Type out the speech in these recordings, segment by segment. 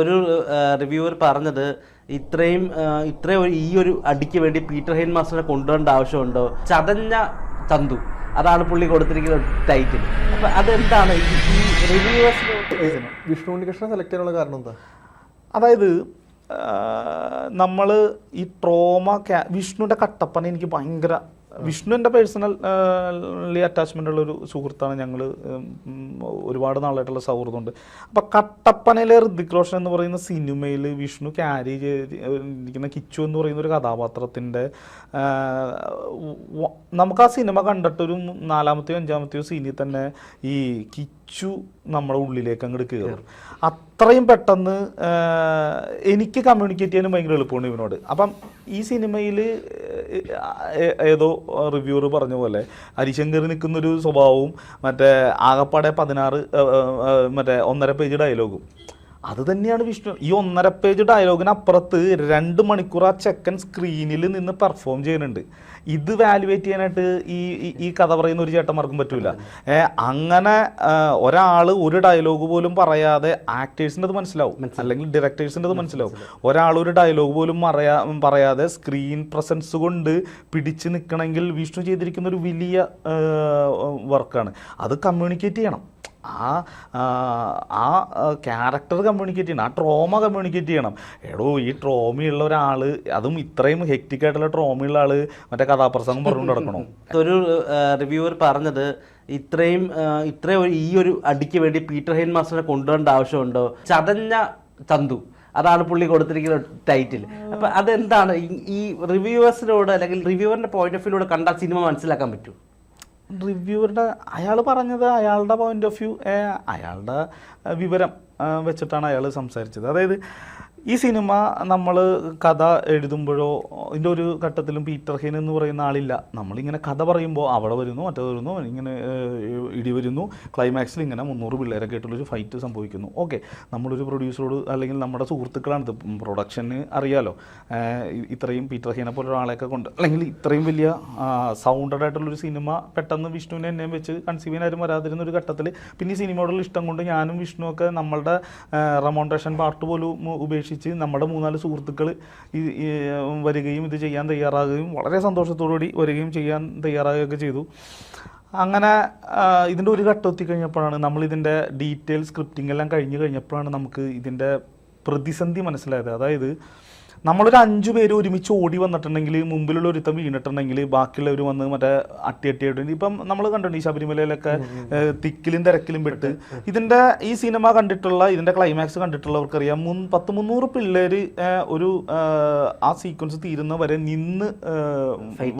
ഒരു റിവ്യൂവർ പറഞ്ഞത് ഇത്രയും ഇത്രയും ഈ ഒരു അടിക്ക് വേണ്ടി പീറ്റർ ഹെയിൻ മാസ്റ്ററെ കൊണ്ടുവരേണ്ട ആവശ്യമുണ്ടോ? ചതഞ്ഞ ചന്തു. അതാണ് പുള്ളി കൊടുത്തിരിക്കുന്ന ടൈറ്റിൽ അപ്പൊ അതെന്താണ്? ഈ റിവ്യൂവേഴ്സിന് വിഷ്ണു ഉണ്ണികൃഷ്ണനെ സെലക്ട് ചെയ്യാനുള്ള കാരണം എന്താ? അതായത് നമ്മൾ ഈ ട്രോമ വിഷ്ണുവിന്റെ കട്ടപ്പന എനിക്ക് ഭയങ്കര വിഷ്ണു എന്റെ പേഴ്സണലി അറ്റാച്ച്മെന്റ് ഉള്ള ഒരു സുഹൃത്താണ് ഞങ്ങൾ ഒരുപാട് നാളായിട്ടുള്ള സൗഹൃദമുണ്ട്. അപ്പോൾ കട്ടപ്പനയിലെ ഋതിക് റോഷൻ എന്ന് പറയുന്ന സിനിമയിൽ വിഷ്ണു ക്യാരി ചെയ്തിരിക്കുന്ന കിച്ചു എന്ന് പറയുന്ന ഒരു കഥാപാത്രത്തിന്റെ നമുക്ക് ആ സിനിമ കണ്ടിട്ടൊരു നാലാമത്തെയോ അഞ്ചാമത്തെയോ സീനിൽ തന്നെ ഈ കിച്ചു നമ്മുടെ ഉള്ളിലേക്ക് അങ്ങോട്ട് കയറും അത്രയും പെട്ടെന്ന് എനിക്ക് കമ്മ്യൂണിക്കേറ്റ് ചെയ്യാനും ഭയങ്കര എളുപ്പമാണ് ഇവനോട്. അപ്പം ഈ സിനിമയിൽ ഏതോ റിവ്യൂർ പറഞ്ഞ പോലെ ഹരിശങ്കർ നിൽക്കുന്നൊരു സ്വഭാവവും മറ്റേ ആകപ്പാടെ പതിനാറ് മറ്റേ ഒന്നര പേജ് ഡയലോഗും അത് തന്നെയാണ് വിഷ്ണു. ഈ ഒന്നര പേജ് ഡയലോഗിന് അപ്പുറത്ത് രണ്ട് മണിക്കൂർ ആ ചെക്കൻ സ്ക്രീനിൽ നിന്ന് പെർഫോം ചെയ്യുന്നുണ്ട്. ഇത് വാലുവേറ്റ് ചെയ്യാനായിട്ട് ഈ ഈ- കഥ പറയുന്ന ഒരു ചേട്ടന്മാർക്കും പറ്റൂല. അങ്ങനെ ഒരാൾ ഒരു ഡയലോഗ് പോലും പറയാതെ ആക്ടേഴ്സിന്റെ അത് മനസ്സിലാവും. അല്ലെങ്കിൽ ഡയറക്ടേഴ്സിന്റെ അത് മനസ്സിലാവും. ഒരാൾ ഒരു ഡയലോഗ് പോലും പറയാ പറയാതെ സ്ക്രീൻ പ്രസൻസ് കൊണ്ട് പിടിച്ച് നിൽക്കണമെങ്കിൽ വിഷ്ണു ചെയ്തിരിക്കുന്ന ഒരു വലിയ വർക്കാണ് അത് കമ്മ്യൂണിക്കേറ്റ് ചെയ്യണം. ആ ആ, ക്യാരക്ടർ കമ്മ്യൂണിക്കേറ്റ് ചെയ്യണം ആ ട്രോമ കമ്മ്യൂണിക്കേറ്റ് ചെയ്യണം. എടോ ഈ ട്രോമയുള്ള ഒരാൾ അതും ഇത്രയും ഹെക്റ്റിക്കായിട്ടുള്ള ട്രോമയുള്ള ആൾ മറ്റേ കഥാപ്രസംഗം പറഞ്ഞുകൊണ്ട് നടക്കണോ? ഒരു റിവ്യൂവർ പറഞ്ഞത് ഇത്രയും ഇത്രയും ഈ ഒരു അടിക്ക് വേണ്ടി പീറ്റർ ഹെയിൻ മാസ്റ്ററെ കൊണ്ടുവരേണ്ട ആവശ്യമുണ്ടോ? ചതഞ്ഞ ചന്തു. അതാണ് പുള്ളി കൊടുത്തിരിക്കുന്ന ടൈറ്റിൽ അപ്പൊ അതെന്താണ്? ഈ- റിവ്യൂവേഴ്സിനോട് അല്ലെങ്കിൽ റിവ്യൂവറിന്റെ പോയിന്റ് ഓഫ് വ്യൂലൂടെ കണ്ടാൽ സിനിമ മനസ്സിലാക്കാൻ പറ്റും റിവ്യൂവറുടെ അയാൾ പറഞ്ഞത് അയാളുടെ പോയിന്റ് ഓഫ് വ്യൂ അയാളുടെ വിവരം വെച്ചിട്ടാണ് അയാൾ സംസാരിച്ചത്. അതായത് ഈ സിനിമ നമ്മൾ കഥ എഴുതുമ്പോഴോ ഇതിന്റെ ഒരു ഘട്ടത്തിലും പീറ്റർ ഹെൻ എന്ന് പറയുന്ന ആളില്ല. നമ്മളിങ്ങനെ കഥ പറയുമ്പോൾ അവിടെ വരുന്നു മറ്റേ വരുന്നു ഇങ്ങനെ ഇടി വരുന്നു ക്ലൈമാക്സിൽ ഇങ്ങനെ മുന്നൂറ് പിള്ളേരൊക്കെ ആയിട്ടുള്ളൊരു ഫൈറ്റ് സംഭവിക്കുന്നു. ഓക്കെ നമ്മളൊരു പ്രൊഡ്യൂസറോട് അല്ലെങ്കിൽ നമ്മുടെ സുഹൃത്തുക്കളാണ് ഇത്. പ്രൊഡക്ഷന് അറിയാലോ. ഇത്രയും പീറ്റർ ഹീനെ പോലെ ഒരാളെയൊക്കെ കൊണ്ട്. അല്ലെങ്കിൽ ഇത്രയും വലിയ സൗണ്ടഡ് ആയിട്ടുള്ളൊരു സിനിമ പെട്ടെന്ന് വിഷ്ണുവിനെ എന്നെയും വെച്ച് കൺസീവ് ചെയ്യാൻ ആരും വരാതിരുന്ന ഒരു ഘട്ടത്തിൽ പിന്നെ ഈ സിനിമയോടുള്ള ഇഷ്ടം കൊണ്ട് ഞാനും വിഷ്ണുവൊക്കെ നമ്മളുടെ റെമോണ്ടേഷൻ പാർട്ട് പോലും ഉപേക്ഷിച്ച് നമ്മുടെ മൂന്നാൽ സുഹൃത്തുക്കൾ ഈ വരികയും ഇത് ചെയ്യാൻ തയ്യാറാകുകയും വളരെ സന്തോഷത്തോടുകൂടി വരികയും ചെയ്യാൻ തയ്യാറാകുകയൊക്കെ ചെയ്തു. അങ്ങനെ ഇതിന്റെ ഒരു ഘട്ടം എത്തിക്കഴിഞ്ഞപ്പോഴാണ് നമ്മളിതിന്റെ ഡീറ്റെയിൽ സ്ക്രിപ്റ്റിംഗ് എല്ലാം കഴിഞ്ഞ് കഴിഞ്ഞപ്പോഴാണ് നമുക്ക് ഇതിന്റെ പ്രതിസന്ധി മനസ്സിലായത്. അതായത് നമ്മളൊരു അഞ്ചു പേര് ഒരുമിച്ച് ഓടി വന്നിട്ടുണ്ടെങ്കിൽ മുമ്പിലുള്ള ഒരുത്തം വീണിട്ടുണ്ടെങ്കിൽ ബാക്കിയുള്ളവർ വന്ന് മറ്റേ അട്ടി അട്ടി ആയിട്ട് ഇപ്പം നമ്മൾ കണ്ടിട്ടുണ്ട് ഈ ശബരിമലയിലൊക്കെ തിക്കിലും തിരക്കിലും പെട്ട്. ഇതിന്റെ ഈ സിനിമ കണ്ടിട്ടുള്ള ഇതിന്റെ ക്ലൈമാക്സ് കണ്ടിട്ടുള്ളവർക്കറിയാം മുൻ പത്ത് മുന്നൂറ് പിള്ളേർ ഒരു ആ സീക്വൻസ് തീരുന്ന വരെ നിന്ന്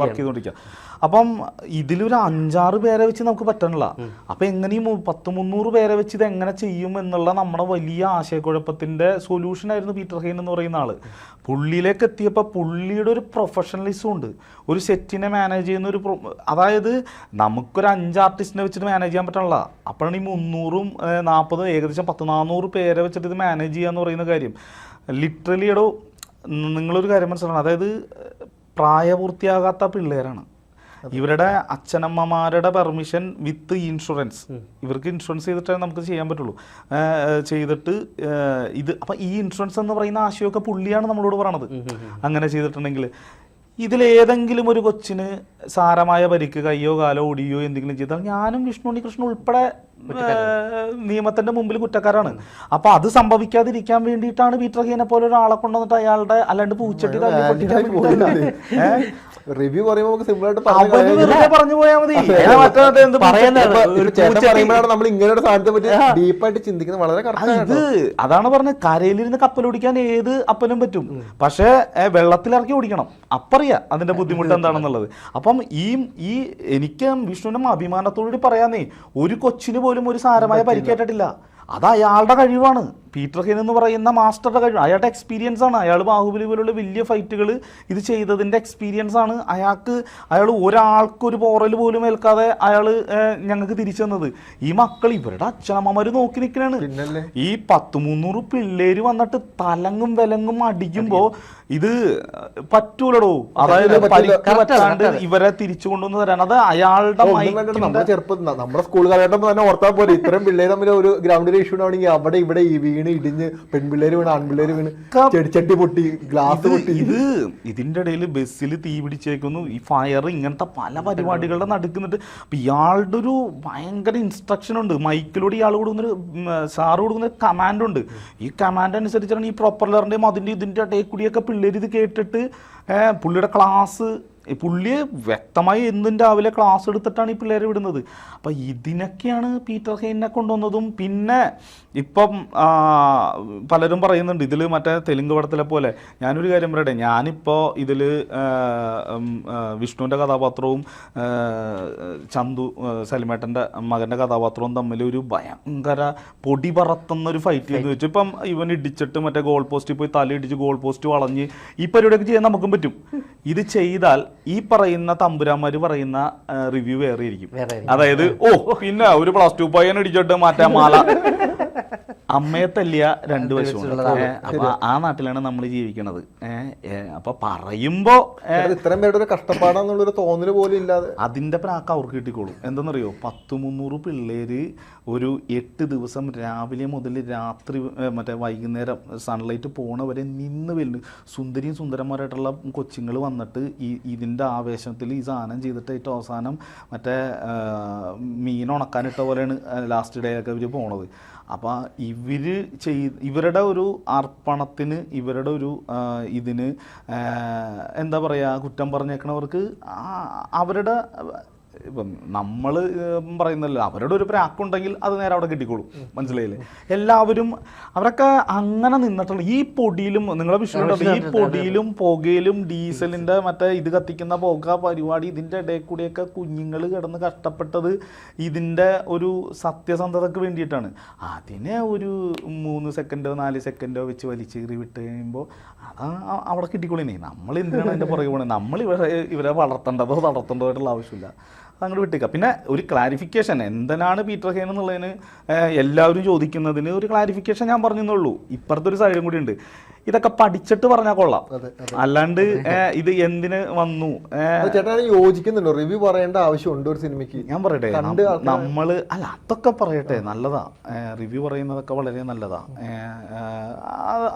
വർക്ക് ചെയ്തുകൊണ്ടിരിക്കുക അപ്പം ഇതിലൊരു അഞ്ചാറ് പേരെ വെച്ച് നമുക്ക് പറ്റണില്ല. അപ്പം എങ്ങനെയും പത്ത് മുന്നൂറ് പേരെ വെച്ച് ഇത് എങ്ങനെ ചെയ്യും എന്നുള്ള നമ്മുടെ വലിയ ആശയക്കുഴപ്പത്തിന്റെ സൊല്യൂഷൻ ആയിരുന്നു പീറ്റർ ഹെയിൻ എന്ന് പറയുന്ന ആൾ. പുള്ളിയിലേക്ക് എത്തിയപ്പോൾ പുള്ളിയുടെ ഒരു പ്രൊഫഷണലിസം ഉണ്ട്. ഒരു സെറ്റിനെ മാനേജ് ചെയ്യുന്ന ഒരു അതായത് നമുക്കൊരു അഞ്ച് ആർട്ടിസ്റ്റിനെ വെച്ചിട്ട് മാനേജ് ചെയ്യാൻ പറ്റണല്ല അപ്പോഴാണ് ഈ മുന്നൂറും നാൽപ്പതും ഏകദേശം പത്ത് നാനൂറ് പേരെ വെച്ചിട്ട് ഇത് മാനേജ് ചെയ്യുക എന്ന് പറയുന്ന കാര്യം. ലിറ്ററലി എടോ നിങ്ങളൊരു കാര്യം മനസ്സിലാണ് അതായത് പ്രായപൂർത്തിയാകാത്ത പിള്ളേരാണ്. ഇവരുടെ അച്ഛനമ്മമാരുടെ പെർമിഷൻ വിത്ത് ഇൻഷുറൻസ് ഇവർക്ക് ഇൻഷുറൻസ് ചെയ്തിട്ടേ നമുക്ക് ചെയ്യാൻ പറ്റുള്ളൂ. ചെയ്തിട്ട് ഇത് അപ്പം ഈ ഇൻഷുറൻസ് എന്ന് പറയുന്ന ആശയമൊക്കെ പുള്ളിയാണ് നമ്മളോട് പറയണത്. അങ്ങനെ ചെയ്തിട്ടുണ്ടെങ്കിൽ ഇതിലേതെങ്കിലും ഒരു കൊച്ചിന് സാരമായ പരിക്ക് കയ്യോ കാലോ ഒടിയോ എന്തെങ്കിലും ചെയ്താൽ ഞാനും വിഷ്ണു കൃഷ്ണൻ ഉൾപ്പെടെ നിയമത്തിന്റെ മുമ്പിൽ കുറ്റക്കാരാണ്. അപ്പൊ അത് സംഭവിക്കാതിരിക്കാൻ വേണ്ടിയിട്ടാണ് പീറ്റർ ഹീനെ പോലെ ഒരാളെ കൊണ്ടുവന്നിട്ട് അയാളുടെ അല്ലാണ്ട് പൂച്ചട്ടി റിവ്യൂ പറയുമ്പോൾ നമുക്ക് സിമ്പിൾ ആയിട്ട് പറഞ്ഞു പോയാൽ മതി. പറയുമ്പോഴാണ് നമ്മൾ ഇങ്ങനെ ഒരു സാധനത്തെ പറ്റി ഡീപ്പായിട്ട് ചിന്തിക്കുന്നത് വളരെ ഇത് അതാണ് പറഞ്ഞത്. കരയിലിരുന്ന് കപ്പലോടിക്കാൻ ഏത് അപ്പനും പറ്റും. പക്ഷേ വെള്ളത്തിൽ വെള്ളത്തിലിറക്കി ഓടിക്കണം. അപ്പറിയ അതിന്റെ ബുദ്ധിമുട്ട് എന്താണെന്നുള്ളത്. അപ്പം ഈ ഈ എനിക്ക് വിഷ്ണുവിനും അഭിമാനത്തോടുകൂടി പറയാന്നേ ഒരു കൊച്ചിന് പോലും ഒരു സാരമായ പരിക്കേറ്റിട്ടില്ല. അത് അയാളുടെ കഴിവാണ്. പീറ്റർ ഹെൻ എന്ന് പറയുന്ന മാസ്റ്ററുടെ കഴിവ്. അയാളുടെ എക്സ്പീരിയൻസ് ആണ്. അയാൾ ബാഹുബലി പോലുള്ള വലിയ ഫൈറ്റുകൾ ഇത് ചെയ്തതിന്റെ എക്സ്പീരിയൻസ് ആണ്. അയാൾക്ക് അയാൾ ഒരാൾക്കൊരു പോറൽ പോലും ഏൽക്കാതെ അയാൾ ഞങ്ങൾക്ക് തിരിച്ചു തന്നത്. ഈ മക്കൾ ഇവരുടെ അച്ഛനമ്മമാർ നോക്കി നിൽക്കണാണ്. ഈ പത്ത് മുന്നൂറ് പിള്ളേര് വന്നിട്ട് തലങ്ങും വിലങ്ങും അടിക്കുമ്പോൾ ഇത് പറ്റൂലടോ. അതായത് പരിക്ക് പറ്റാണ്ട് ഇവരെ തിരിച്ചു കൊണ്ടുവന്ന് തരാൻ. അത് അയാളുടെ നമ്മുടെ ചെറുപ്പം നമ്മുടെ സ്കൂൾ കാലഘട്ടം തന്നെ ഓർത്താൽ പോലെ ഇത്രയും പിള്ളേർ തമ്മിൽ ഒരു ഗ്രൗണ്ടിൽ ഇഷ്യൂ ആണെങ്കിൽ അവിടെ ഇവിടെ ഈ വീണ് ഇടിഞ്ഞ് പെൺപിള്ളേര് വീണ് ആൺപിള്ളേര് വീണ് ചെടിച്ചട്ടി പൊട്ടി ഗ്ലാസ് പൊട്ടി. ഇത് ഇതിന്റെ ഇടയിൽ ബസ്സിൽ തീ പിടിച്ചേക്കുന്നു. ഈ ഫയർ ഇങ്ങനത്തെ പല പരിപാടികളുടെ നടക്കുന്നുണ്ട് അപ്പൊ ഇയാളുടെ ഒരു ഭയങ്കര ഇൻസ്ട്രക്ഷൻ ഉണ്ട്. മൈക്കിലൂടെ ഇയാൾ കൊടുക്കുന്നൊരു സാറ് കൊടുക്കുന്ന കമാൻഡ് ഉണ്ട്. ഈ കമാൻഡ് അനുസരിച്ചാണ് ഈ പ്രൊപ്പലറിന്റെയും അതിന്റെ ഇതിന്റെ ഇടയിൽ കൂടിയൊക്കെ പിള്ളേർ ഇത് കേട്ടിട്ട് പുള്ളിയുടെ ക്ലാസ് പുള്ളിയെ വ്യക്തമായി എന്നും രാവിലെ ക്ലാസ് എടുത്തിട്ടാണ് ഈ പിള്ളേരെ വിടുന്നത്. അപ്പം ഇതിനൊക്കെയാണ് പീറ്റർ ഹെയിനെ കൊണ്ടുവന്നതും. പിന്നെ ഇപ്പം പലരും പറയുന്നുണ്ട് ഇതിൽ മറ്റേ തെലുങ്ക് പടത്തിലെ പോലെ. ഞാനൊരു കാര്യം പറയട്ടെ ഞാനിപ്പോൾ ഇതിൽ വിഷ്ണുവിന്റെ കഥാപാത്രവും ചന്തു സലിമേട്ടന്റെ മകന്റെ കഥാപാത്രവും തമ്മിൽ ഒരു ഭയങ്കര പൊടി പറത്തുന്ന ഒരു ഫൈറ്റ് ചെയ്ത് വെച്ചു. ഇപ്പം ഇവൻ ഇടിച്ചിട്ട് മറ്റേ ഗോൾ പോസ്റ്റിൽ പോയി തല ഇടിച്ച് ഗോൾ പോസ്റ്റ് വളഞ്ഞ് ഈ പരിപാടിയൊക്കെ ചെയ്യാൻ നമുക്കും പറ്റും. ഇത് ചെയ്താൽ ഈ പറയുന്ന തമ്പുരാന്മാര് പറയുന്ന റിവ്യൂ വേറെ ഇരിക്കും. അതായത് ഓ പിന്നെ ഒരു പ്ലസ് ടു പയ്യൻ അടിച്ചിട്ട് മാറ്റാൻ മാല. അമ്മയെ തല്ലിയ രണ്ട് വശമുണ്ട്. അപ്പൊ ആ നാട്ടിലാണ് നമ്മൾ ജീവിക്കണത്. അപ്പൊ പറയുമ്പോ ഇത്രയും പേരുടെ ഒരു കഷ്ടപ്പാടാന്നുള്ളൊരു തോന്നൽ പോലും ഇല്ലാതെ. അതിന്റെ പ്രാക്ക് അവർക്ക് കിട്ടിക്കോളും. എന്തെന്നറിയോ? പത്ത് മുന്നൂറ് പിള്ളേര് ഒരു എട്ട് ദിവസം രാവിലെ മുതൽ രാത്രി മറ്റേ വൈകുന്നേരം സൺലൈറ്റ് പോണവരെ നിന്ന് വരുന്നു. സുന്ദരിയും സുന്ദരന്മാരായിട്ടുള്ള കൊച്ചുങ്ങൾ വന്നിട്ട് ഈ ഇതിന്റെ ആവേശത്തിൽ ഈ സാധനം ചെയ്തിട്ട് ഏറ്റവും അവസാനം മറ്റേ മീൻ ഉണക്കാനിട്ട പോലെയാണ് ലാസ്റ്റ് ഡേ ഒക്കെ ഇവർ പോണത്. അപ്പോൾ ഇവർ ചെയ് ഇവരുടെ ഒരു അർപ്പണത്തിന് ഇവരുടെ ഒരു ഇതിന് എന്താ പറയുക കുറ്റം പറഞ്ഞേക്കണവർക്ക് അവരുടെ ഇപ്പം നമ്മൾ പറയുന്നല്ലോ അവരുടെ ഒരു പ്രാക്കുണ്ടെങ്കിൽ അത് നേരെ അവിടെ കിട്ടിക്കോളും. മനസ്സിലായില്ലേ? എല്ലാവരും അവരൊക്കെ അങ്ങനെ നിന്നിട്ടുള്ള ഈ പൊടിയിലും നിങ്ങളെ വിഷയം ഈ പൊടിയിലും പുകയിലും ഡീസലിന്റെ മറ്റേ ഇത് കത്തിക്കുന്ന പുക പരിപാടി ഇതിന്റെ ഇടയിൽ കൂടിയൊക്കെ കുഞ്ഞുങ്ങൾ കിടന്ന് കഷ്ടപ്പെട്ടത് ഇതിന്റെ ഒരു സത്യസന്ധതക്ക് വേണ്ടിയിട്ടാണ്. അതിനെ ഒരു മൂന്ന് സെക്കൻഡോ നാല് സെക്കൻഡോ വെച്ച് വലിച്ചേറി വിട്ട് കഴിയുമ്പോൾ അത് അവിടെ കിട്ടിക്കോളിനെ. നമ്മൾ എന്തിനാണ് അതിന്റെ പുറകെ പോകണേ നമ്മൾ ഇവരെ ഇവരെ വളർത്തേണ്ടതോ തളർത്തേണ്ടതോ ആയിട്ടുള്ള ആവശ്യമില്ല. അങ്ങോട്ട് വിട്ടേക്കുക പിന്നെ ഒരു ക്ലാരിഫിക്കേഷൻ എന്തിനാണ് പീറ്റർ ഹെയ്ൻ എന്നുള്ളതിന് എല്ലാവരും ചോദിക്കുന്നതിന് ഒരു ക്ലാരിഫിക്കേഷൻ ഞാൻ പറഞ്ഞെന്നുള്ളൂ ഇപ്പുറത്തെ ഒരു സൈഡും കൂടി ഉണ്ട്. ഇതൊക്കെ പഠിച്ചിട്ട് പറഞ്ഞാൽ കൊള്ളാം. അല്ലാണ്ട് ഇത് എന്തിന് വന്നു? ചേട്ടാ യോജിക്കുന്നുണ്ടോ. റിവ്യൂ പറയേണ്ട ആവശ്യമുണ്ട് ഒരു സിനിമയ്ക്ക്. ഞാൻ പറയട്ടെ നമ്മൾ അല്ല അതൊക്കെ പറയട്ടെ നല്ലതാ. റിവ്യൂ പറയുന്നതൊക്കെ വളരെ നല്ലതാ.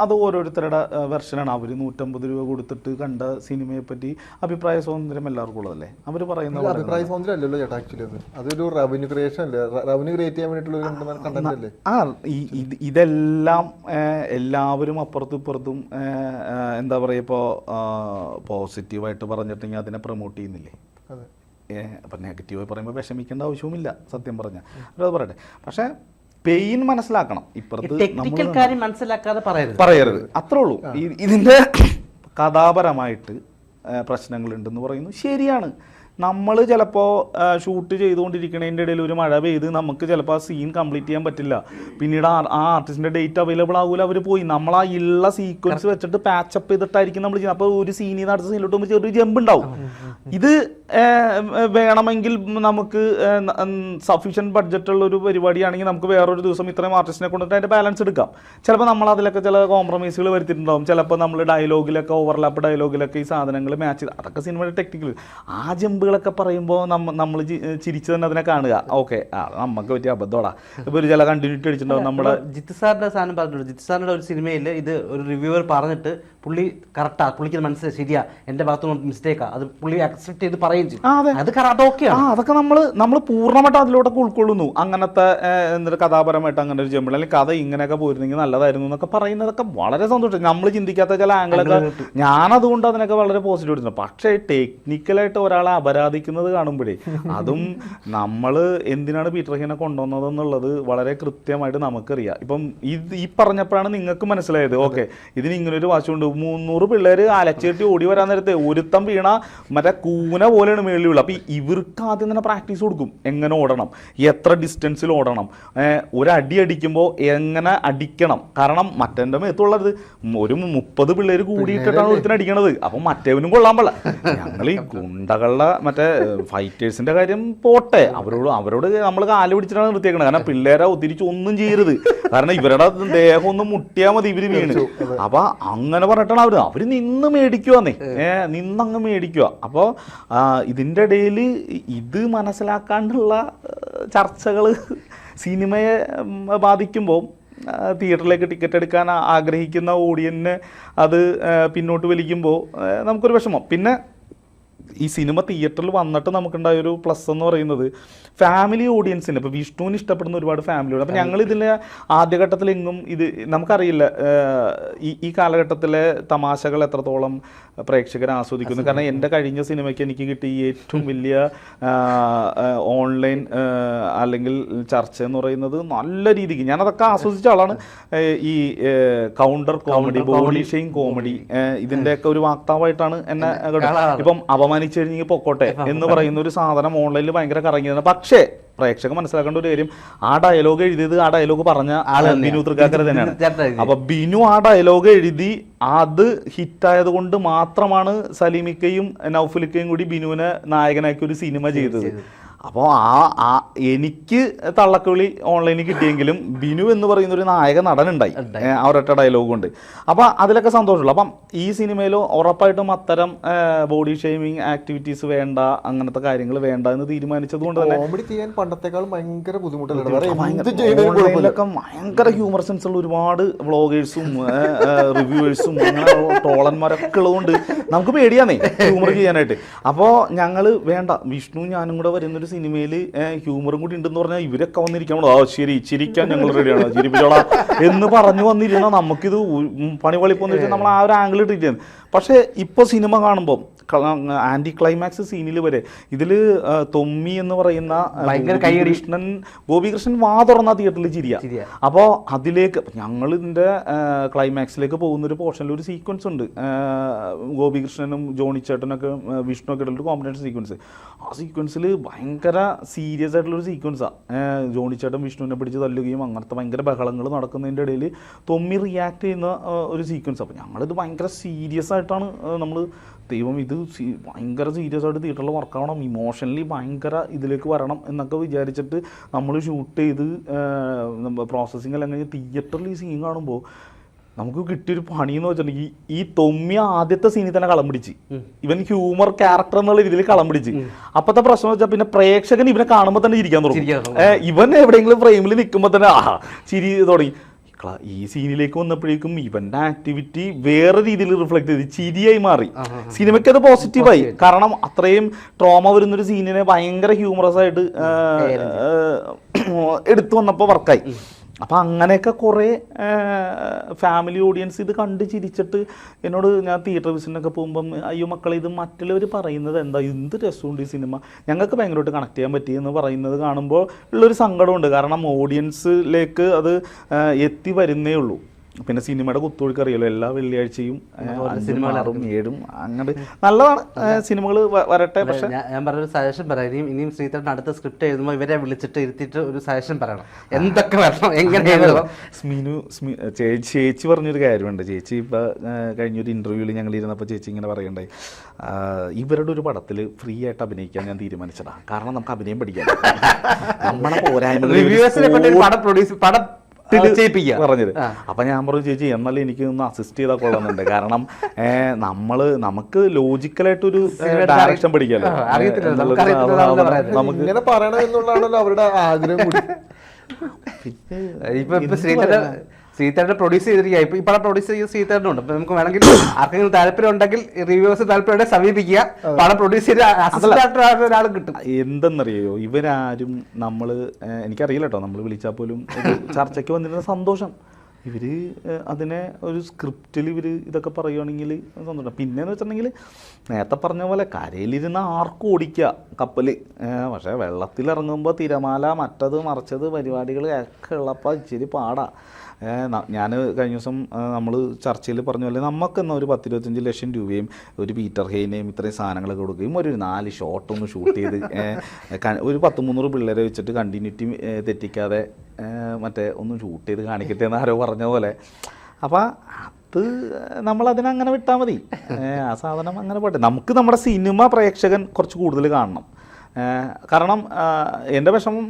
അത് ഓരോരുത്തരുടെ വെർഷനാണ്. അവർ നൂറ്റമ്പത് രൂപ കൊടുത്തിട്ട് കണ്ട സിനിമയെ പറ്റി അഭിപ്രായ സ്വാതന്ത്ര്യം എല്ലാവർക്കും ഉള്ളതല്ലേ? അവർ പറയുന്ന അഭിപ്രായ സ്വാതന്ത്ര്യം അല്ലല്ലോ ചേട്ടാ ആക്ച്വലി അത്. അതൊരു റവന്യൂ ക്രിയേഷൻ അല്ലേ? റവന്യൂ ക്രിയേറ്റ് ചെയ്യാൻ വേണ്ടിയിട്ടുള്ള ആ ഇതെല്ലാം എല്ലാവരും അപ്പുറത്തും ഏ, എന്താ പറയുക ഇപ്പോൾ പോസിറ്റീവായിട്ട് പറഞ്ഞിട്ടുണ്ടെങ്കിൽ അതിനെ പ്രൊമോട്ട് ചെയ്യുന്നില്ലേ? അതെ. അപ്പം നെഗറ്റീവായി പറയുമ്പോൾ വിഷമിക്കേണ്ട ആവശ്യവുമില്ല സത്യം പറഞ്ഞാൽ അത് പറയട്ടെ. പക്ഷേ പെയിൻ മനസ്സിലാക്കണം. ഇപ്പുറത്ത് ടെക്നിക്കൽ നമ്മൾ കാര്യം മനസ്സിലാക്കാതെ പറയരുത്. പറയരുത്. അത്രേ ഉള്ളൂ. ഇതിന്റെ കഥാപരമായിട്ട് പ്രശ്നങ്ങളുണ്ടെന്ന് പറയുന്നു. ശരിയാണ്. നമ്മൾ ചിലപ്പോൾ ഷൂട്ട് ചെയ്തുകൊണ്ടിരിക്കുന്നതിന്റെ ഇടയിൽ ഒരു മഴ പെയ്ത് നമുക്ക് ചിലപ്പോൾ ആ സീൻ കംപ്ലീറ്റ് ചെയ്യാൻ പറ്റില്ല. പിന്നീട് ആ ആർട്ടിസ്റ്റിന്റെ ഡേറ്റ് അവൈലബിൾ ആകൂല അവർ പോയി. നമ്മൾ ആ ഉള്ള സീക്വൻസ് വെച്ചിട്ട് പാച്ചപ്പ് ചെയ്തിട്ടായിരിക്കും നമ്മൾ ചെയ്യുന്നത്. അപ്പോൾ ഒരു സീനിൽ നിന്ന് അടുത്ത സീനിലോട്ട് പോകുമ്പോൾ ചെറിയൊരു ജമ്പ് ഉണ്ടാവും. ഇത് വേണമെങ്കിൽ നമുക്ക് സഫീഷ്യന്റ് ബഡ്ജറ്റുള്ള ഒരു പരിപാടിയാണെങ്കിൽ നമുക്ക് വേറൊരു ദിവസം ഇത്രയും ആർട്ടിസ്റ്റിനെ കൊണ്ടിട്ട് അതിന്റെ ബാലൻസ് എടുക്കാം. ചിലപ്പോൾ നമ്മൾ അതിലൊക്കെ ചില കോംപ്രമൈസുകൾ വരുത്തിയിട്ടുണ്ടാവും. ചിലപ്പോൾ നമ്മൾ ഡയലോഗിലൊക്കെ ഓവർലാപ്പ് ഡയലോഗിലൊക്കെ ഈ സാധനങ്ങൾ മാച്ച് ചെയ്ത്. അതൊക്കെ സിനിമയുടെ ടെക്നിക്കൽ ആ ജമ്പുകളൊക്കെ പറയുമ്പോൾ നമ്മ നമ്മൾ ചിരിച്ചു തന്നെ അതിനെ കാണുക. ഓക്കെ. ആ നമുക്ക് പറ്റിയ അബദ്ധമാടാ ഇപ്പോൾ ഒരു ചില കണ്ടിന്യൂറ്റി അടിച്ചിട്ടുണ്ടാവും നമ്മുടെ ജിത്ത് സാറിന്റെ സാധനം പറഞ്ഞിട്ടുണ്ട്. ജിത്ത് സാറിന്റെ ഒരു സിനിമയിൽ ഇത് ഒരു റിവ്യൂവർ പറഞ്ഞിട്ട് പുള്ളി കറക്റ്റാ പുള്ളിക്ക് മനസ്സിലായി ശരിയാ എന്റെ ഭാഗത്തുനിന്ന് മിസ്റ്റേക്കാ അത് പുള്ളി അക്സെപ്റ്റ് ചെയ്ത് പറയും ചെയ്യും അതെ. അത് കറ- അത് ആ അതൊക്കെ നമ്മൾ നമ്മൾ പൂർണമായിട്ട് അതിലൂടെ ഉൾക്കൊള്ളുന്നു. അങ്ങനത്തെ എന്തൊരു കഥാപരമായിട്ട് അങ്ങനെ ഒരു ജമ്പിൾ അല്ലെങ്കിൽ കഥ ഇങ്ങനെയൊക്കെ പോയിരുന്നെങ്കിൽ നല്ലതായിരുന്നു എന്നൊക്കെ പറയുന്നതൊക്കെ വളരെ സന്തോഷം. നമ്മൾ ചിന്തിക്കാത്ത ചില ആംഗിളൊക്കെ ഞാനതുകൊണ്ട് അതിനൊക്കെ വളരെ പോസിറ്റീവ് എടുത്തിട്ടുണ്ട് പക്ഷേ ടെക്നിക്കലായിട്ട് ഒരാളെ അപരാധിക്കുന്നത് കാണുമ്പോഴേ അതും നമ്മൾ എന്തിനാണ് പീറ്റർ ഹീനെ കൊണ്ടുവന്നത് എന്നുള്ളത് വളരെ കൃത്യമായിട്ട് നമുക്കറിയാം. ഇപ്പം ഇത് ഈ പറഞ്ഞപ്പോഴാണ് നിങ്ങൾക്ക് മനസ്സിലായത്. ഓക്കെ ഇതിന് ഇങ്ങനെ ഒരു വാശിയുണ്ട് മുന്നൂറ് പിള്ളേർ അലച്ചേട്ടി ഓടി വരാൻ നേരത്തെ ഒരുത്തം വീണ മറ്റേ കൂന പോലെയാണ് മേളിൽ വീഴുക അപ്പം ഇവർക്ക് ആദ്യം തന്നെ പ്രാക്ടീസ് കൊടുക്കും. എങ്ങനെ ഓടണം? എത്ര ഡിസ്റ്റൻസിൽ ഓടണം? ഒരടി ഒരു അടി അടിക്കുമ്പോൾ എങ്ങനെ അടിക്കണം? കാരണം മറ്റേന്റെ മേത്തുള്ളത് ഒരു മുപ്പത് പിള്ളേർ കൂടിയിട്ടിട്ടാണ് ഒരുത്തിന് അടിക്കണത്. അപ്പം മറ്റേവനും കൊള്ളാൻ പാടില്ല. ഞങ്ങൾ ഈ ഗുണ്ടകളുടെ മറ്റേ ഫൈറ്റേഴ്സിന്റെ കാര്യം പോട്ടെ. അവരോട് അവരോട് നമ്മൾ കാൽ പിടിച്ചിട്ടാണ് നിർത്തിയേക്കണത്. കാരണം പിള്ളേരെ ഉദ്ധരിച്ച് ഒന്നും ചെയ്യരുത്. കാരണം ഇവരുടെ ദേഹം ഒന്ന് മുട്ടിയാൽ മതി ഇവർ വീണ്. അപ്പൊ അങ്ങനെ പറഞ്ഞിട്ടാണ് അവർ. അവർ നിന്ന് മേടിക്കുവാന്നേ. ഏഹ് നിന്നങ്ങ് മേടിക്കുക അപ്പോൾ ഇതിന്റെ ഇടയിൽ ഇത് മനസ്സിലാക്കാണ്ടുള്ള ചർച്ചകൾ സിനിമയെ ബാധിക്കുമ്പോൾ തിയേറ്ററിലേക്ക് ടിക്കറ്റ് എടുക്കാൻ ആഗ്രഹിക്കുന്ന ഓഡിയൻസിനെ അത് പിന്നോട്ട് വലിക്കുമ്പോൾ നമുക്കൊരു വിഷമം. പിന്നെ ഈ സിനിമ തിയേറ്ററിൽ വന്നിട്ട് നമുക്കുണ്ടായ ഒരു പ്ലസ് എന്ന് പറയുന്നത് ഫാമിലി ഓഡിയൻസിന് ഇപ്പോൾ വിഷ്ണുവിന് ഇഷ്ടപ്പെടുന്ന ഒരുപാട് ഫാമിലിയുണ്ട് അപ്പോൾ ഞങ്ങൾ ഇതിലെ ആദ്യഘട്ടത്തിൽ എങ്ങും ഇത് നമുക്കറിയില്ല ഈ ഈ കാലഘട്ടത്തിലെ തമാശകൾ എത്രത്തോളം പ്രേക്ഷകർ ആസ്വദിക്കുന്നു. കാരണം എന്റെ കഴിഞ്ഞ സിനിമയ്ക്ക് എനിക്ക് കിട്ടിയ ഏറ്റവും വലിയ ഓൺലൈൻ അല്ലെങ്കിൽ ചർച്ച എന്ന് പറയുന്നത് നല്ല രീതിക്ക് ഞാനതൊക്കെ ആസ്വദിച്ച ആളാണ്. ഈ counter comedy body shame comedy ഇതിന്റെയൊക്കെ ഒരു വാക്താവായിട്ടാണ് എന്നെ. ഇപ്പം അപമാനിച്ചു കഴിഞ്ഞെങ്കിൽ പൊക്കോട്ടെ എന്ന് പറയുന്ന ഒരു സാധനം ഓൺലൈനിൽ ഭയങ്കര കറങ്ങിയതാണ്. പക്ഷേ പ്രേക്ഷകർ മനസ്സിലാക്കേണ്ട ഒരു കാര്യം ആ ഡയലോഗ് എഴുതിയത് ആ ഡയലോഗ് പറഞ്ഞ. ബിനു തൃക്കാക്കര തന്നെയാണ്. അപ്പൊ ബിനു ആ ഡയലോഗ് എഴുതി അത് ഹിറ്റായത് കൊണ്ട് മാത്രമാണ് സലീമിക്കയും നൗഫലിക്കയും കൂടി ബിനുവിനെ നായകനാക്കി ഒരു സിനിമ ചെയ്തത്. അപ്പോൾ ആ ആ എനിക്ക് തള്ളക്കുളി ഓൺലൈനിൽ കിട്ടിയെങ്കിലും ബിനു എന്ന് പറയുന്ന ഒരു നായക നടനുണ്ടായി. ഒരൊറ്റ ഡയലോഗ് കൊണ്ട്. അപ്പോൾ അതിലൊക്കെ സന്തോഷമുള്ളൂ. അപ്പം ഈ സിനിമയിൽ ഉറപ്പായിട്ടും അത്തരം ബോഡി ഷെയ്മിങ് ആക്ടിവിറ്റീസ് വേണ്ട അങ്ങനത്തെ കാര്യങ്ങൾ വേണ്ട എന്ന് തീരുമാനിച്ചത് കൊണ്ട് തന്നെ കോമഡി ചെയ്യാൻ പണ്ടത്തെക്കാൾ ഭയങ്കര ഓൺലൈനിലൊക്കെ ഭയങ്കര ഹ്യൂമർ സെൻസ് ഉള്ള ഒരുപാട് വ്ളോഗേഴ്സും റിവ്യൂവേഴ്സും അങ്ങനെ ടോളന്മാരൊക്കെ ഉള്ളതുകൊണ്ട് നമുക്ക് പേടിയാന്നേ ഹ്യൂമർ ചെയ്യാനായിട്ട്. അപ്പോൾ ഞങ്ങൾ വേണ്ട വിഷ്ണു ഞാനും കൂടെ വരുന്നൊരു സിനിമയിൽ ഹ്യൂമറും കൂടി ഉണ്ടെന്ന് പറഞ്ഞാൽ ഇവരൊക്കെ വന്നിരിക്കണം? ആ ശരി ചിരിക്കാൻ ഞങ്ങൾ റെഡിയാണ് ചിരിപ്പിച്ചോളാം. എന്ന് പറഞ്ഞു വന്നിരുന്ന നമുക്കിത് പണി പളിപ്പോന്ന് വെച്ചാൽ നമ്മൾ ആ ഒരു ആംഗിൾ ഇട്ടിരിക്കുന്നത് പക്ഷേ ഇപ്പോൾ സിനിമ കാണുമ്പോൾ ആന്റി ക്ലൈമാക്സ് സീനിൽ വരെ. ഇതിൽ തൊമ്മി എന്ന് പറയുന്ന കൃഷ്ണൻ. ഗോപികൃഷ്ണൻ വാ തുറന്ന തിയേറ്ററിൽ ചിരിയ. അപ്പോൾ അതിലേക്ക് ഞങ്ങൾ ഇതിന്റെ ക്ലൈമാക്സിലേക്ക് പോകുന്ന ഒരു പോർഷനിൽ ഒരു സീക്വൻസ് ഉണ്ട്. ഗോപികൃഷ്ണനും ജോണി ചേട്ടനൊക്കെ വിഷ്ണു ഒക്കെ ഒരു കോമ്പിനേഷൻ സീക്വൻസ് ആ സീക്വൻസിൽ ഭയങ്കര സീരിയസ് ആയിട്ടുള്ള ഒരു സീക്വൻസാണ് ജോണി ചേട്ടൻ വിഷ്ണുവിനെ പിടിച്ച് തല്ലുകയും അങ്ങനത്തെ ഭയങ്കര ബഹളങ്ങൾ നടക്കുന്നതിന്റെ ഇടയിൽ തൊമ്മി റിയാക്ട് ചെയ്യുന്ന ഒരു സീക്വൻസ് അപ്പോൾ ഞങ്ങളിത് ഭയങ്കര സീരിയസ് ആയിട്ടാണ് നമ്മൾ ദൈവം ഇത് ഭയങ്കര സീരിയസ് ആയിട്ട് തിയേറ്ററിൽ വർക്ക് ആവണം. ഇമോഷണലി ഭയങ്കര ഇതിലേക്ക് വരണം എന്നൊക്കെ വിചാരിച്ചിട്ട് നമ്മൾ ഷൂട്ട് ചെയ്ത് പ്രോസസ്സിങ് എല്ലാം കഴിഞ്ഞ് തിയേറ്ററിൽ ഈ സീൻ കാണുമ്പോൾ നമുക്ക് കിട്ടിയൊരു പണി എന്ന് വെച്ചിട്ടുണ്ടെങ്കിൽ ഈ തൊമ്മി ആദ്യത്തെ സീനിൽ തന്നെ കളം പിടിച്ച്. ഇവൻ ഹ്യൂമർ ക്യാരക്ടർ എന്നുള്ള രീതിയിൽ കളം പിടിച്ച്. അപ്പത്തെ പ്രശ്നം വെച്ചാൽ പിന്നെ പ്രേക്ഷകൻ ഇവനെ കാണുമ്പോൾ തന്നെ ചിരിക്കാൻ തുടങ്ങും. ഇവൻ എവിടെയെങ്കിലും ഫ്രെയിമിൽ നിൽക്കുമ്പോൾ തന്നെ ആഹാ ചിരി തുടങ്ങി. ഈ സീനിലേക്ക് വന്നപ്പോഴേക്കും ഇവന്റെ ആക്ടിവിറ്റി വേറെ രീതിയിൽ റിഫ്ലക്ട് ചെയ്ത് ചിരിയായി മാറി. സിനിമയ്ക്ക് അത് പോസിറ്റീവായി കാരണം അത്രയും ട്രോമ വരുന്നൊരു സീനിനെ ഭയങ്കര ഹ്യൂമറസ് ആയിട്ട് എടുത്തു വന്നപ്പോൾ വർക്കായി അപ്പം അങ്ങനെയൊക്കെ കുറേ ഫാമിലി ഓഡിയൻസ് ഇത് കണ്ട് ചിരിച്ചിട്ട് എന്നോട് ഞാൻ തിയേറ്റർ വിസിറ്റിനൊക്കെ പോകുമ്പം അയ്യോ മക്കളെ ഇത് മറ്റുള്ളവർ പറയുന്നത് എന്താ? എന്ത് രസമുണ്ട് ഈ സിനിമ ഞങ്ങൾക്ക് ഭയങ്കരമായിട്ട് കണക്ട് ചെയ്യാൻ പറ്റി എന്ന് പറയുന്നത് കാണുമ്പോൾ ഉള്ളൊരു സങ്കടമുണ്ട്. കാരണം ഓഡിയൻസിലേക്ക് അത് എത്തി വരുന്നേ ഉള്ളൂ. പിന്നെ സിനിമയുടെ കുത്തൊഴുക്ക് അറിയാലോ എല്ലാ വെള്ളിയാഴ്ചയും സിനിമകളും ആറും ഏഴും അങ്ങനെ നല്ലതാണ് സിനിമകൾ വരട്ടെ. പക്ഷെ ഞാൻ പറഞ്ഞൊരു സജഷൻ പറയാം. ഇനിയും ഇനിയും ശ്രീധരൻ അടുത്ത സ്ക്രിപ്റ്റ് എഴുതുമ്പോൾ ഇവരെ വിളിച്ചിട്ട് ഇരുത്തിയിട്ട് ഒരു സജഷൻ പറയണം. എന്തൊക്കെ വരണം എങ്ങനെ സ്മിനു സ്മി ചേച്ചി ചേച്ചി പറഞ്ഞൊരു കാര്യമുണ്ട്. ചേച്ചി ഇപ്പം കഴിഞ്ഞൊരു ഇന്റർവ്യൂവിൽ ഞങ്ങൾ ഇരുന്നപ്പോൾ ചേച്ചി ഇങ്ങനെ പറയണ്ടായി. ആ, ഇവരുടെ ഒരു പടത്തിൽ ഫ്രീ ആയിട്ട് അഭിനയിക്കാൻ ഞാൻ തീരുമാനിച്ചതാണ് കാരണം നമുക്ക് അഭിനയം പഠിക്കാം നമ്മുടെ പോരായ്മ പടം പ്രൊഡ്യൂസ് പടം ചെയ്യിപ്പിക്കുക. പറഞ്ഞത്. അപ്പൊ ഞാൻ പറഞ്ഞു ചേച്ചി എന്നാലും എനിക്ക് ഒന്ന് അസിസ്റ്റ് ചെയ്താൽ കൊള്ളുന്നുണ്ട് കാരണം നമ്മൾ നമുക്ക് ലോജിക്കലായിട്ടൊരു ഡയറക്ഷൻ നമുക്ക് ഇങ്ങനെ പറയണം അവരുടെ ആഗ്രഹം പിന്നെ ഇപ്പൊ ഇപ്പൊ ശ്രീധരൻ ശ്രീധരനെ പ്രൊഡ്യൂസ് ചെയ്തിരിക്കുക ഇപ്പൊ ഈ പടം പ്രൊഡ്യൂസ് ചെയ്ത് സീതാരുടെ ഉണ്ട് നമുക്ക് വേണമെങ്കിൽ ആർക്കെങ്കിലും താല്പര്യം ഉണ്ടെങ്കിൽ റിവ്യൂസ് താല്പര്യം സമീപിക്കുക പടം പ്രൊഡ്യൂസ് ചെയ്ത് ഒരാൾ കിട്ടും. എന്തെന്നറിയോ? ഇവരാരും നമ്മൾ എനിക്കറിയില്ല കേട്ടോ നമ്മൾ വിളിച്ചാൽ പോലും ചർച്ചയ്ക്ക് വന്നിരുന്ന സന്തോഷം. ഇവർ അതിനെ ഒരു സ്ക്രിപ്റ്റിൽ ഇവർ ഇതൊക്കെ പറയുകയാണെങ്കിൽ സന്തോഷം. പിന്നെന്ന് വെച്ചിട്ടുണ്ടെങ്കിൽ നേരത്തെ പറഞ്ഞ പോലെ കരയിലിരുന്ന് ആർക്കും ഓടിക്കുക കപ്പൽ പക്ഷേ വെള്ളത്തിലിറങ്ങുമ്പോൾ തിരമാല മറ്റത് മറിച്ചത് പരിപാടികൾ ഒക്കെ ഉള്ളപ്പോൾ ഇച്ചിരി പാടാ. ഞാൻ കഴിഞ്ഞ ദിവസം നമ്മൾ ചർച്ചയിൽ പറഞ്ഞ പോലെ നമുക്ക് എന്നാൽ ഒരു പത്തിരുപത്തഞ്ച് ലക്ഷം രൂപയും ഒരു പീറ്റർ ഹെയിനെയും ഇത്രയും സാധനങ്ങളൊക്കെ കൊടുക്കുകയും ഒരു നാല് ഷോട്ട് ഒന്ന് ഷൂട്ട് ചെയ്ത് ഒരു പത്ത് മുന്നൂറ് പിള്ളേരെ വെച്ചിട്ട് കണ്ടിന്യൂറ്റി തെറ്റിക്കാതെ മറ്റേ ഒന്ന് ഷൂട്ട് ചെയ്ത് കാണിക്കട്ടെ എന്ന് ആരോ പറഞ്ഞ പോലെ. അപ്പം അത് നമ്മളതിനങ്ങനെ വിട്ടാൽ മതി. ആ സാധനം അങ്ങനെ പോട്ടെ. നമുക്ക് നമ്മുടെ സിനിമ പ്രേക്ഷകൻ കുറച്ച് കൂടുതൽ കാണണം. കാരണം എന്റെ വിഷമം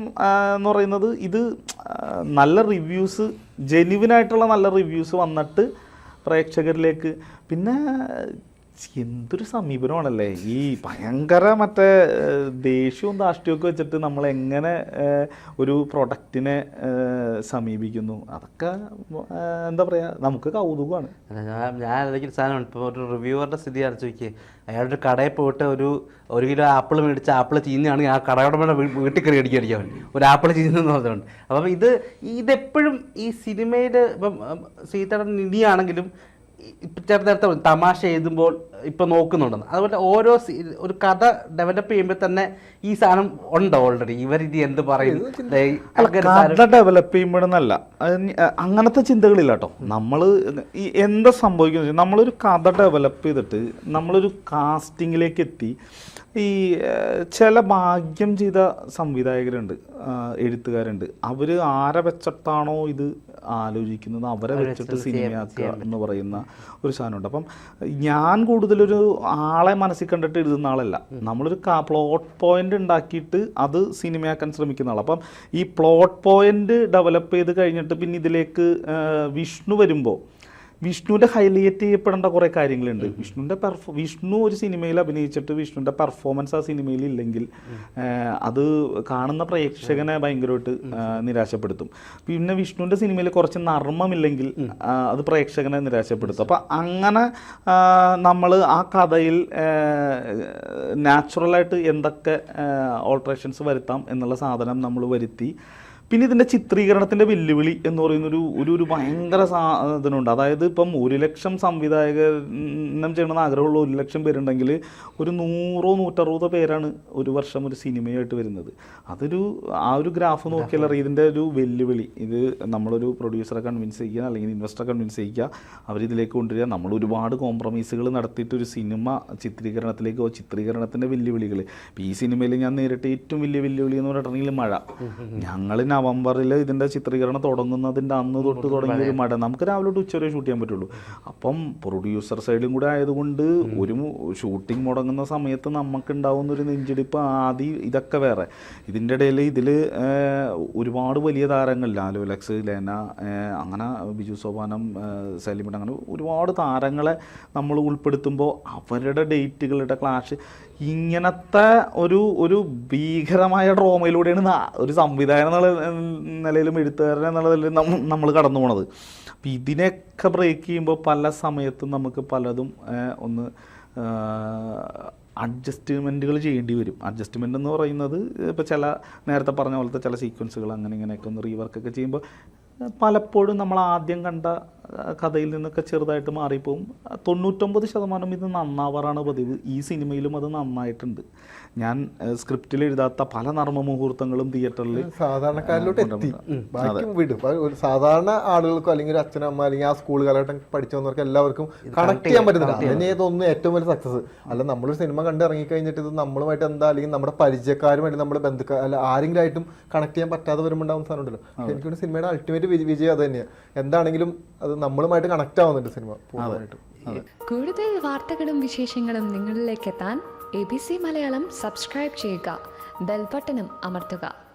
എന്ന് പറയുന്നത് ഇത് നല്ല റിവ്യൂസ് ജെനുവിനായിട്ടുള്ള നല്ല റിവ്യൂസ് വന്നിട്ട് പ്രേക്ഷകരിലേക്ക്. പിന്നെ എന്തൊരു സമീപനമാണല്ലേ? ഈ ഭയങ്കര മറ്റേ ദേഷ്യവും ധാഷ്ട്യവും വെച്ചിട്ട് നമ്മൾ എങ്ങനെ ഒരു പ്രൊഡക്റ്റിനെ സമീപിക്കുന്നു? അതൊക്കെ എന്താ പറയുക നമുക്ക് കൗതുകമാണ്. ഞാൻ ഞാൻ അല്ലെങ്കിൽ സാധനം ഇപ്പോൾ ഒരു റിവ്യൂവറുടെ സ്ഥിതി അടച്ചു നോക്കിയേ. അയാളുടെ കടയിൽ പോയിട്ട് ഒരു ഒരു കിലോ ആപ്പിൾ മേടിച്ച ആപ്പിൾ ചീഞ്ഞാണെങ്കിൽ ആ കടയുടെ വീട്ടിൽ കയറി അടിക്കാൻ ഒരു ആപ്പിൾ ചീഞ്ഞെന്ന് പറഞ്ഞുകൊണ്ട് അപ്പം ഇത് ഇതെപ്പോഴും ഈ സിനിമയിൽ ഇപ്പം സീതയുടെ നിധിയാണെങ്കിലും ചേർത്ത് നേരത്തെ തമാശ എഴുതുമ്പോൾ ഇപ്പം നോക്കുന്നുണ്ടെന്ന്. അതുപോലെ ഓരോ ഒരു കഥ ഡെവലപ്പ് ചെയ്യുമ്പോൾ തന്നെ ഈ സാധനം ഉണ്ട് ഓൾറെഡി ഇവർ ഇവരിത് എന്ത് പറയും? കഥ ഡെവലപ്പ് ചെയ്യുമ്പോഴെന്നല്ല. അങ്ങനത്തെ ചിന്തകളില്ല കേട്ടോ. നമ്മൾ ഈ എന്താ സംഭവിക്കുന്നത് വെച്ചാൽ നമ്മളൊരു കഥ ഡെവലപ്പ് ചെയ്തിട്ട് നമ്മളൊരു കാസ്റ്റിങ്ങിലേക്ക് എത്തി. ഈ ചില ഭാഗ്യം ചെയ്ത സംവിധായകരുണ്ട് എഴുത്തുകാരുണ്ട്. അവർ ആരെ വെച്ചിട്ടാണോ ഇത് ആലോചിക്കുന്നത്? അവരെ വെച്ചിട്ട് സിനിമയാക്കുക എന്ന് പറയുന്ന ഒരു സാധനമുണ്ട്. അപ്പം ഞാൻ കൂടുതലൊരു ആളെ മനസ്സിൽ കണ്ടിട്ട് എഴുതുന്ന ആളല്ല. നമ്മളൊരു പ്ലോട്ട് പോയിന്റ് ഉണ്ടാക്കിയിട്ട് അത് സിനിമയാക്കാൻ ശ്രമിക്കുന്ന ആൾ അപ്പം ഈ പ്ലോട്ട് പോയിന്റ് ഡെവലപ്പ് ചെയ്ത് കഴിഞ്ഞിട്ട് പിന്നെ ഇതിലേക്ക് വിഷ്ണു വരുമ്പോൾ വിഷ്ണുവിന്റെ ഹൈലൈറ്റ് ചെയ്യപ്പെടേണ്ട കുറേ കാര്യങ്ങളുണ്ട്. വിഷ്ണുവിന്റെ പെർഫോ വിഷ്ണു ഒരു സിനിമയിൽ അഭിനയിച്ചിട്ട് വിഷ്ണുവിന്റെ പെർഫോമൻസ് ആ സിനിമയിൽ ഇല്ലെങ്കിൽ അത് കാണുന്ന പ്രേക്ഷകനെ ഭയങ്കരമായിട്ട് നിരാശപ്പെടുത്തും. പിന്നെ വിഷ്ണുവിന്റെ സിനിമയിൽ കുറച്ച് നർമ്മമില്ലെങ്കിൽ അത് പ്രേക്ഷകനെ നിരാശപ്പെടുത്തും. അപ്പം അങ്ങനെ നമ്മൾ ആ കഥയിൽ നാച്ചുറലായിട്ട് എന്തൊക്കെ ഓൾട്രേഷൻസ് വരുത്താം എന്നുള്ള സാധനം നമ്മൾ വരുത്തി. പിന്നെ ഇതിന്റെ ചിത്രീകരണത്തിന്റെ വെല്ലുവിളി എന്ന് പറയുന്നൊരു ഒരു ഒരു ഭയങ്കര സാധനമുണ്ട് അതായത് ഇപ്പം ഒരു ലക്ഷം സംവിധായകനം ചെയ്യണമെന്ന് ആഗ്രഹമുള്ള ഒരു ലക്ഷം പേരുണ്ടെങ്കിൽ ഒരു നൂറോ നൂറ്ററുപതോ പേരാണ് ഒരു വർഷം ഒരു സിനിമയായിട്ട് വരുന്നത്. അതൊരു ആ ഒരു ഗ്രാഫ് നോക്കിയാൽ അറിയാം. ഇതിന്റെ ഒരു വെല്ലുവിളി. ഇത് നമ്മളൊരു പ്രൊഡ്യൂസറെ കൺവിൻസ് ചെയ്യുക അല്ലെങ്കിൽ ഇൻവെസ്റ്ററെ കൺവിൻസ് ചെയ്യുക അവരിതിലേക്ക് കൊണ്ടുവരിക. നമ്മൾ ഒരുപാട് കോംപ്രമൈസുകൾ നടത്തിയിട്ട് ഒരു സിനിമ ചിത്രീകരണത്തിലേക്കോ ചിത്രീകരണത്തിന്റെ വെല്ലുവിളികൾ ഈ സിനിമയിൽ ഞാൻ നേരിട്ട് ഏറ്റവും വലിയ വെല്ലുവിളി എന്ന് പറഞ്ഞിട്ടുണ്ടെങ്കിൽ മഴ. ഞങ്ങൾ നവംബറിൽ ഇതിന്റെ ചിത്രീകരണം തുടങ്ങുന്നതിന്റെ അന്ന് തൊട്ട് തുടങ്ങിയ ഒരു മഴ നമുക്ക് രാവിലെ തൊട്ട് ഉച്ചവരെ ഷൂട്ട് ചെയ്യാൻ പറ്റുള്ളൂ. അപ്പം പ്രൊഡ്യൂസർ സൈഡും കൂടെ ആയതുകൊണ്ട് ഒരു ഷൂട്ടിംഗ് മുടങ്ങുന്ന സമയത്ത് നമുക്ക് ഉണ്ടാവുന്ന ഒരു നെഞ്ചിടിപ്പ് ആദ്യം ഇതൊക്കെ വേറെ. ഇതിന്റെ ഇടയിൽ ഇതിൽ ഒരുപാട് വലിയ താരങ്ങൾ ലാലു ലക്സ് ലേന അങ്ങനെ ബിജു സോപാനം സലിമിൻ അങ്ങനെ ഒരുപാട് താരങ്ങളെ നമ്മൾ ഉൾപ്പെടുത്തുമ്പോൾ അവരുടെ ഡേറ്റുകളുടെ ക്ലാഷ് ഇങ്ങനത്തെ ഒരു ഒരു ഭീകരമായ ഡ്രോമയിലൂടെയാണ് ഒരു സംവിധായകൻ എന്നുള്ള നിലയിലും എഴുത്തുകാരൻ എന്നുള്ള നിലയിലും നമ്മൾ കടന്നു പോണത്. അപ്പം ഇതിനെയൊക്കെ ബ്രേക്ക് ചെയ്യുമ്പോൾ പല സമയത്തും നമുക്ക് പലതും ഒന്ന് അഡ്ജസ്റ്റ്മെന്റുകൾ ചെയ്യേണ്ടി വരും. അഡ്ജസ്റ്റ്മെന്റ് എന്ന് പറയുന്നത് ഇപ്പോൾ ചില നേരത്തെ പറഞ്ഞ പോലത്തെ ചില സീക്വൻസുകൾ അങ്ങനെ ഇങ്ങനെയൊക്കെ ഒന്ന് റീവർക്കൊക്കെ ചെയ്യുമ്പോൾ പലപ്പോഴും നമ്മൾ ആദ്യം കണ്ട കഥയിൽ നിന്നൊക്കെ ചെറുതായിട്ട് മാറിപ്പോവും. തൊണ്ണൂറ്റൊമ്പത് ശതമാനം ഇത് നന്നാവാറാണ് പതിവ്. ഈ സിനിമയിലും അത് നന്നായിട്ടുണ്ട്. ഞാൻ സ്ക്രിപ്റ്റിൽ എഴുതാത്ത പല നർമ്മ മുഹൂർത്തങ്ങളും തിയേറ്ററിൽ സാധാരണക്കാരിലോട്ട് എത്തി. വിടും. സാധാരണ ആളുകൾക്കോ അല്ലെങ്കിൽ ഒരു അച്ഛനമ്മ അല്ലെങ്കിൽ ആ സ്കൂൾ കാലഘട്ടം പഠിച്ചു വന്നവർക്ക് എല്ലാവർക്കും കണക്ട് ചെയ്യാൻ പറ്റുന്നില്ല. അതിനെ തോന്നുന്നു ഏറ്റവും വലിയ സക്സസ് അല്ല നമ്മളൊരു സിനിമ കണ്ട് ഇറങ്ങിക്കഴിഞ്ഞിട്ട് ഇത് നമ്മളുമായിട്ട് എന്താ അല്ലെങ്കിൽ നമ്മുടെ പരിചയക്കാരുമായിട്ട് നമ്മുടെ ബന്ധുക്കാർ അല്ല ആരെങ്കിലും ആയിട്ടും കണക്ട് ചെയ്യാൻ പറ്റാതെ വരുമ്പോൾ ഉണ്ടാവുന്ന സാധനം ഉണ്ടല്ലോ. എനിക്കൊരു സിനിമയുടെ അൾട്ടിമേറ്റ് വിജയം അത് തന്നെയാണ് എന്താണെങ്കിലും അത് നമ്മളുമായിട്ട് കണക്ട് ആവുന്നുണ്ട് സിനിമ പൂർണമായിട്ടും. കൂടുതൽ വാർത്തകളും വിശേഷങ്ങളും നിങ്ങളിലേക്ക് എത്താൻ A B C Malayalam subscribe ചെയ്യുക. ബെൽബട്ടനും അമർത്തുക.